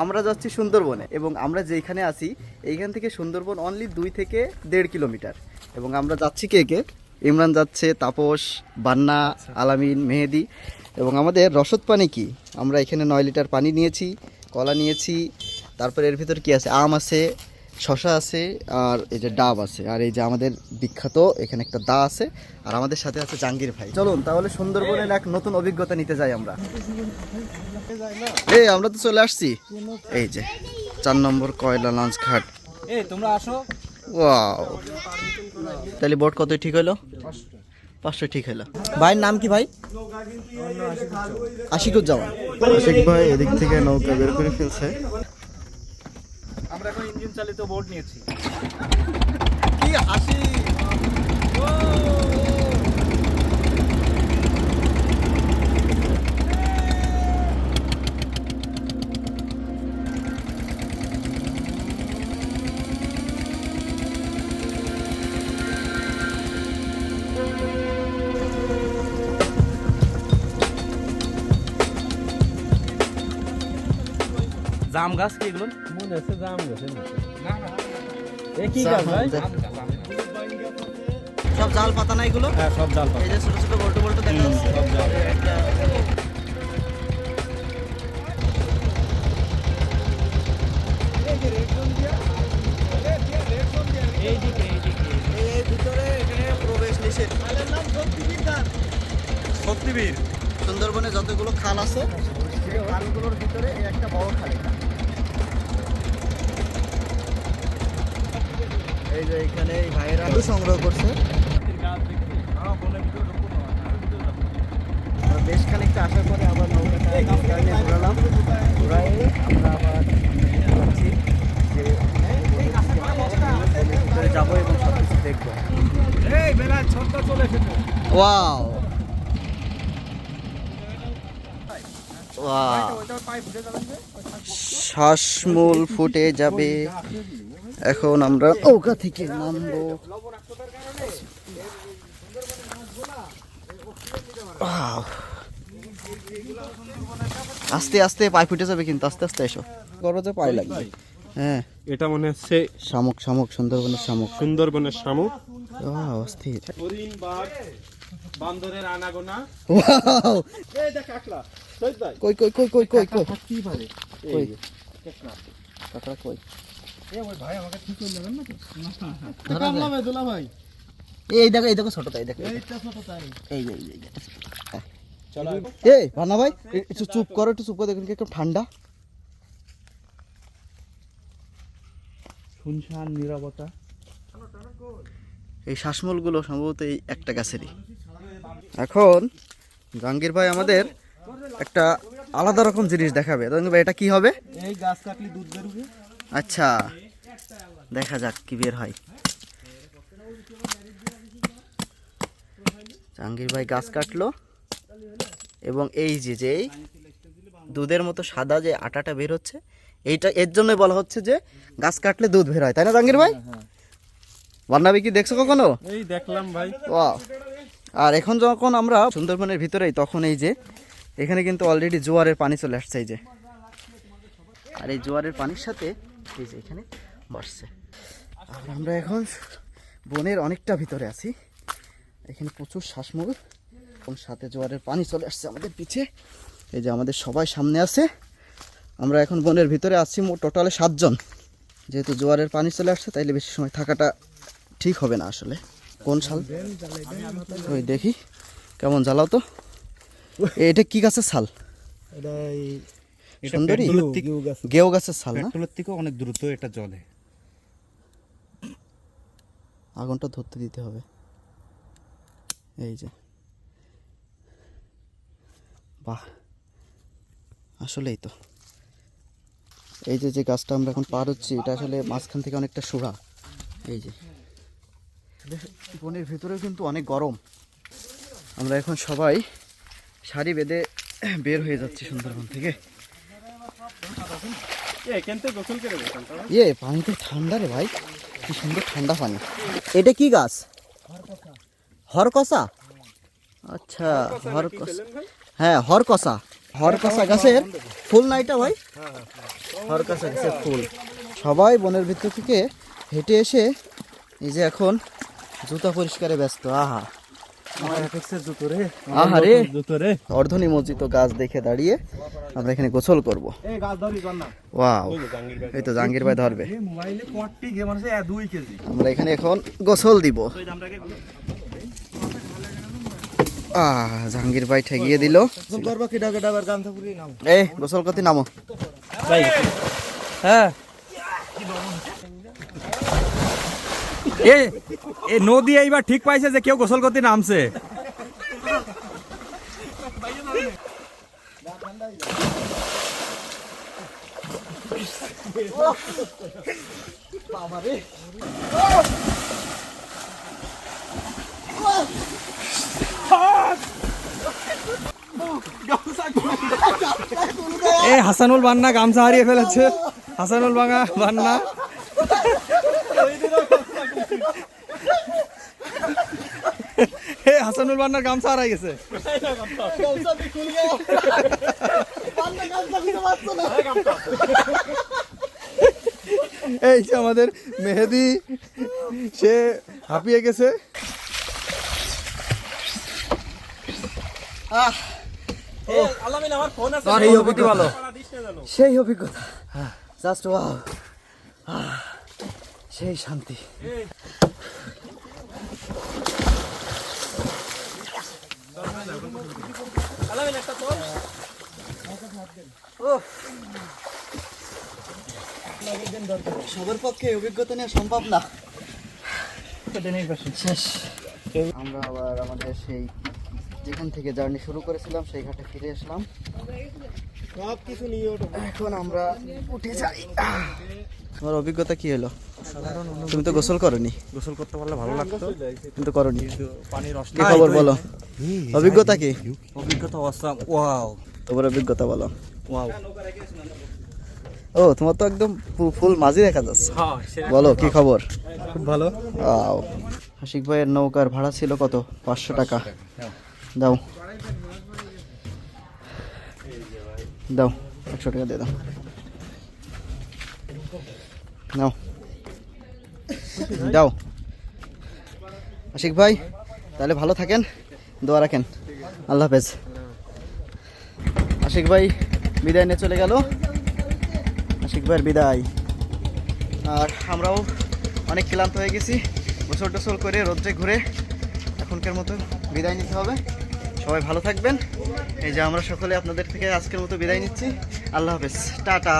আমরা যাচ্ছি সুন্দরবনে এবং আমরা যেখানে আছি, এইখান থেকে সুন্দরবন অনলি দুই থেকে দেড় কিলোমিটার। এবং আমরা যাচ্ছি কে কে? ইমরান যাচ্ছে, তাপস, বান্না, আলামিন, মেহেদি এবং আমাদের রসদ পানি কি? আমরা এখানে নয় লিটার পানি নিয়েছি, কলা নিয়েছি, তারপরে এর ভিতর কি আছে? আম আছে শশা আছে আর এই যে ডাব আছে। আর এই যে আমাদের বিখ্যাত এখানে একটা দা আছে আর আমাদের সাথে আছে জাহাঙ্গীর ভাই। চলুন তাহলে সুন্দরবনের এক নতুন অভিজ্ঞতা নিতে যাই আমরা। এই আমরা তো চলে আসছি। এই যে চার নম্বর কয়লা লঞ্চ ঘাট। এই তোমরা আসো। ওয়াও। তাহলে বোট কত ঠিক হলো? পাঁচশো ঠিক হলো। ভাইয়ের নাম কি ভাই? আশিকুজ্জামান। আশিক ভাই এদিক থেকে নৌকা বের করে ফেলছে। আমরা এখন ইঞ্জিন চালিত বোট নিয়েছি। কি হাসি! জাম গাছ কি এগুলো? মনে আছে জাম গেছে না না। এ কি গাছ ভাই? সব জাল পাতা না এগুলো? হ্যাঁ সব জাল পাতা। এই যে ছোট ছোট বল্টু বল্টু দেখা যাচ্ছে। সব জাল। সুন্দরবনে যতগুলো খাল আছে সেই খালগুলোর ভিতরে এই একটা বড় খাল এটা। যে এখানে এই ভাইয়েরা আলু সংগ্রহ করছে। বেশ খানিকটা আসার পরে আবার নৌকাটা ঘোরালাম। ঘোরাই আমরা আবার ভাবছি যে ভিতরে যাব এবং সব কিছু দেখব। ওয়াও। শ্বাসমূল ফুটে যাবে। এখন আমরা নৌকা থেকে নামবো। আস্তে আস্তে পায়ে ফুটে যাবে কিন্তু আস্তে আস্তে এসো। করো যে পায়ে লাগবে। হ্যাঁ। এটা মনে হচ্ছে শামুক শামুক সুন্দরবনের শামুক। সুন্দরবনের শামুক। অস্থির। বান্দরের আনাগোনা! এই দেখ আকলা সৈয়দ কই কই কই কই কই কই? কি পারে। কই? কাকড়া কই? ভাই আমাকে ঠিক করে নেবেন না তো ধরা ভাই দুলা ভাই? এই দেখো এই দেখো ছোট তাই দেখো এইটা ছোট তাই। এই এই এই চলো এই ভান্না ভাই একটু চুপ করো একটু চুপ করে দেখুন কি একটু ঠান্ডা। শুনশান নিরবতা। এই শ্বাসমূলগুলো সম্ভবত এই একটা গাছেরই। এখন জাহাঙ্গীর ভাই আমাদের একটা আলাদা রকম জিনিস দেখাবে। জাহাঙ্গীর ভাই এটা কি হবে? এই গাছ কাটলে দুধ বেরোবে। আচ্ছা দেখা যাক কি বের হয়। জাহাঙ্গীর ভাই গাছ কাটলো এবং এই যে যে দুধের মতো সাদা যে আটাটা বের হচ্ছে এইটা এর জন্যই বলা হচ্ছে যে গাছ কাটলে দুধ বের হয় তাই না জাহাঙ্গীর ভাই? বান্নাবি কি দেখছ কখনো? এই দেখলাম ভাই। আর এখন যখন আমরা সুন্দরবনের ভিতরেই তখন এই যে এখানে কিন্তু অলরেডি জোয়ারের পানি চলে আসছে এই যে। আর এই জোয়ারের পানির সাথে এই যে এখানে বসছে আর আমরা এখন বনের অনেকটা ভিতরে আছি। এখানে প্রচুর শ্বাসমূল এবং সাথে জোয়ারের পানি চলে আসছে আমাদের পিছে। এই যে আমাদের সবাই সামনে আছে। আমরা এখন বনের ভিতরে আছি মোট টোটালে সাতজন। যেহেতু জোয়ারের পানি চলে আসছে তাইলে বেশি সময় থাকাটা ঠিক হবে না আসলে। কোন শাল? ওই দেখি। কেমন জ্বালাও তো। এটা কি গাছের ছাল এটা সুন্দরী? গেও গাছের ছাল না? পেট্রোলের অনেক দ্রুত এটা জ্বলে। আগুনটা ধরতে দিতে হবে। এই যে। বাহ। আসলেই তো। এই যে যে গাছটা আমরা এখন পার হচ্ছি এটা আসলে মাঝখান থেকে অনেকটা সুরা এই যে। বনের ভেতরেও কিন্তু অনেক গরম। আমরা এখন সবাই শাড়ি বেঁধে বের হয়ে যাচ্ছি সুন্দরবন থেকে এখান থেকে গোসল করে গেছেন ইয়ে পানি তো ঠান্ডা রে ভাই। কি সুন্দর ঠান্ডা পানি। এটা কি গাছ? হরকসা। আচ্ছা হরকসা। হ্যাঁ হরকসা। হরকাসা গাছের ফুল না এটা ভাই? হরকাসা গাছের ফুল। সবাই বনের ভিতর থেকে হেঁটে এসে এই যে এখন জুতা পরিষ্কারে ব্যস্ত। আহা। গাছ দেখে দাঁড়িয়ে আমরা এখানে গোসল করব। এই গাছ ধরি কর না। ওয়াও। এই তো জাহাঙ্গীর ভাই ধরবে। আমরা এখানে এখন গোসল দিব। আহ জাহাঙ্গীর ভাই ঠেকিয়ে দিল। গোসল করতে নামো। হ্যাঁ। এ এ নদী এইবার ঠিক পাইছে যে কেউ গোসল করতে নামছে। এ হাসানুল বান্না গামছা হারিয়ে ফেলেছে। হাসানুল বাঙা বান্না। হে হাসানুল বান্নার গামছা হারাই গেছে। এই যে আমাদের মেহেদি সে হাঁপিয়ে গেছে। সেই অভিজ্ঞতা। সেই অভিজ্ঞতা। জাস্ট ওয়াও সেই শান্তি। সবার পক্ষে অভিজ্ঞতা নেওয়া সম্ভব না। শেষ। আমরা আবার আমাদের সেই যেখান থেকে জার্নি শুরু করেছিলাম সেই ঘাটে ফিরে আসলাম। সব কিছু নিয়ে ওঠো। এখন আমরা উঠে যাই। তোমার অভিজ্ঞতা কি হলো? তুমি তো গোসল করনি। গোসল করতে পারলে ভালো লাগতো। কিন্তু করনি পানির কি খবর বলো? অভিজ্ঞতা কি? অভিজ্ঞতা অসাম ওয়াও তোমার অভিজ্ঞতা বলো। ওয়াও ও তোমার তো একদম ফুল মাঝি দেখা যাচ্ছে। হ্যাঁ বলো কি খবর? খুব ভালো। আও আশিক ভাইয়ের নৌকার ভাড়া ছিল কত? পাঁচশো টাকা। দাও। দাও, একশো টাকা দিয়ে দাও। নাও। দাও। আশিক ভাই, তাহলে ভালো থাকেন, দোয়া রাখেন। আল্লাহ হাফেজ। আশিক ভাই, বিদায় নিয়ে চলে গেল। আশিক ভাইয়ের বিদায়। আর আমরাও অনেক ক্লান্ত হয়ে গেছি গোসল টোসল করে রোদ্রে ঘুরে এখনকার মতো বিদায় নিতে হবে। সবাই ভালো থাকবেন। এই যে আমরা সকলে আপনাদের থেকে আজকের মতো বিদায় নিচ্ছি। আল্লাহ হাফেজ। টাটা।